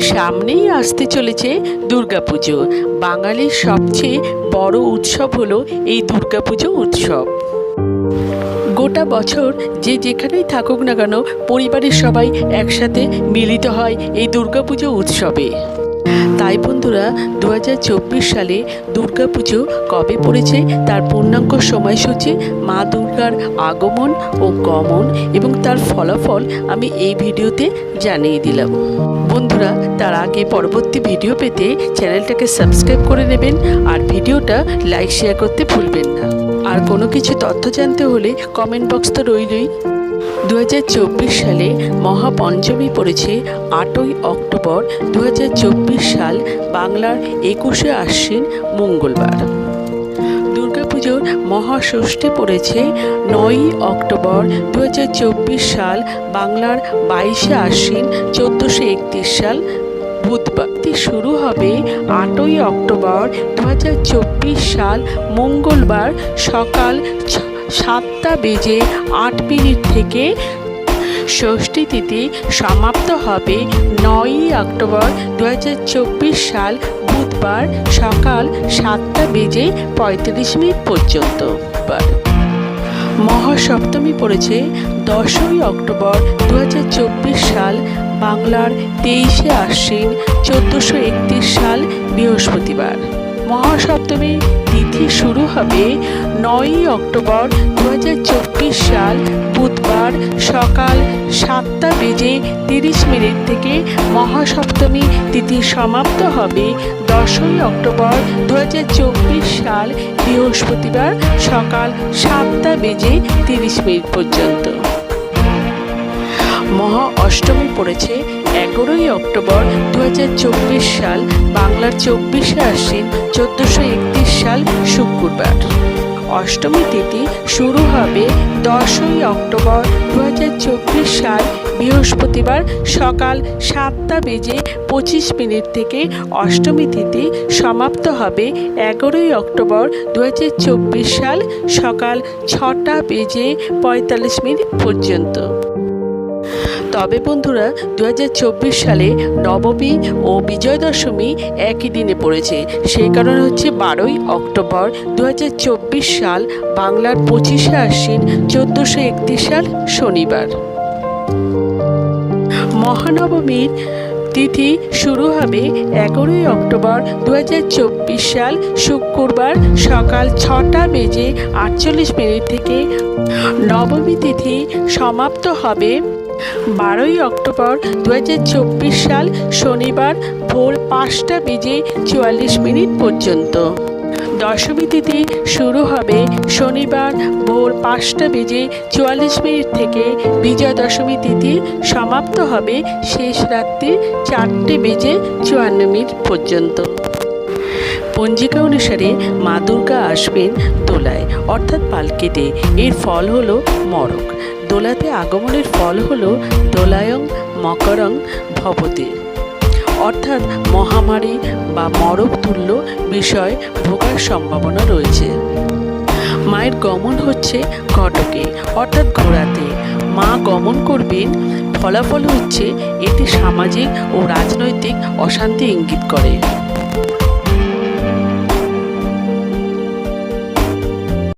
সামনেই আসতে চলেছে দুর্গাপুজো। বাঙালির সবচেয়ে বড় উৎসব হলো এই দুর্গাপুজো উৎসব। গোটা বছর যে যেখানেই থাকুক না কেন, পরিবারের সবাই একসাথে মিলিত হয় এই দুর্গাপুজো উৎসবে। তাই বন্ধুরা দু হাজার চব্বিশ সালে দুর্গাপুজো কবে পড়েছে তার পূর্ণাঙ্গ সময়সূচি মা দুর্গার আগমন ও গমন এবং তার ফলাফল আমি এই ভিডিওতে জানিয়ে দিলাম। বন্ধুরা, তার আগে পরবর্তী ভিডিও পেতে চ্যানেলটাকে সাবস্ক্রাইব করে নেবেন আর ভিডিওটা লাইক, শেয়ার করতে ভুলবেন না। আর কোনো কিছু তথ্য জানতে হলে কমেন্ট বক্স তো রইলই। দু হাজার চব্বিশ সালে মহাপঞ্চমী পড়েছে আটই অক্টোবর দু হাজার চব্বিশ সাল বাংলার একুশে আশ্বিন মঙ্গলবার। দুর্গাপুজোর মহাষষ্ঠী পড়েছে নয়ই অক্টোবর দু হাজার চব্বিশ সাল বাংলার বাইশে আশ্বিন চোদ্দোশো একত্রিশ সাল বুধবার। শুরু হবে আটই অক্টোবর দু হাজার চব্বিশ সাল মঙ্গলবার সকাল সাতটা বেজে আট মিনিট থেকে ষষ্ঠী তিথি সমাপ্ত হবে নয়ই অক্টোবর দু হাজার চব্বিশ সাল বুধবার সকাল সাতটা বেজে পঁয়ত্রিশ মিনিট পর্যন্ত। মহাসপ্তমী পড়েছে দশই অক্টোবর দু হাজার চব্বিশ সাল বাংলার তেইশে আশ্বিন চোদ্দোশো সাল বৃহস্পতিবার। মহাসপ্তমী তিথি শুরু হবে নয়ই অক্টোবর দু হাজার চব্বিশ সাল, বুধবার সকাল সাতটা বেজে তিরিশ মিনিট থেকে মহাসপ্তমী তিথি সমাপ্ত হবে দশই অক্টোবর দু হাজার চব্বিশ সাল, বৃহস্পতিবার সকাল সাতটা বেজে তিরিশ মিনিট পর্যন্ত। মহা অষ্টমী পড়েছে এগারোই অক্টোবর দু হাজার চব্বিশ সাল, বাংলার চব্বিশে আশ্বিন, চোদ্দোশো একত্রিশ সাল, শুক্রবার। অষ্টমী তিথি শুরু হবে দশই অক্টোবর দু হাজার চব্বিশ সাল, বৃহস্পতিবার সকাল সাতটা বেজে পঁচিশ মিনিট থেকে অষ্টমী তিথি সমাপ্ত হবে এগারোই অক্টোবর দু হাজার চব্বিশ সাল, সকাল ছটা বেজে পঁয়তাল্লিশ মিনিট পর্যন্ত। তবে বন্ধুরা দু হাজার চব্বিশ সালে নবমী ও বিজয় দশমী একই দিনে পড়েছে। সেই কারণে হচ্ছে বারোই অক্টোবর দু হাজার চব্বিশ সাল বাংলার পঁচিশে আশ্বিন, চোদ্দোশো একত্রিশ সাল শনিবার। মহানবমীর তিথি শুরু হবে এগারোই অক্টোবর দু হাজার চব্বিশ সাল শুক্রবার সকাল ছটা বেজে আটচল্লিশ মিনিট থেকে। নবমী তিথি সমাপ্ত হবে বারোই অক্টোবর দু হাজার চব্বিশ সাল শনিবার ভোর পাঁচটা বেজে চুয়াল্লিশ মিনিট পর্যন্ত। দশমী তিথি শুরু হবে শনিবার ভোর পাঁচটা বেজে চুয়াল্লিশ মিনিট থেকে। বিজয়া দশমী তিথি সমাপ্ত হবে শেষ রাত্রি চারটে বেজে চুয়ান্ন মিনিট পর্যন্ত। পঞ্জিকা অনুসারে মা দুর্গা আসবেন দোলায়, অর্থাৎ পালকিতে। এর ফল হলো মরক। দোলাতে আগমনের ফল হলো দোলায়ং মকরং ভবতে। অর্থাৎ মহামারী বা মরক তুল্য বিষয় ভোগার সম্ভাবনা রয়েছে। মায়ের গমন হচ্ছে ঘটকে, অর্থাৎ ঘোড়াতে। মা গমন করবেন, ফলাফল হচ্ছে এটি সামাজিক ও রাজনৈতিক অশান্তি ইঙ্গিত করে।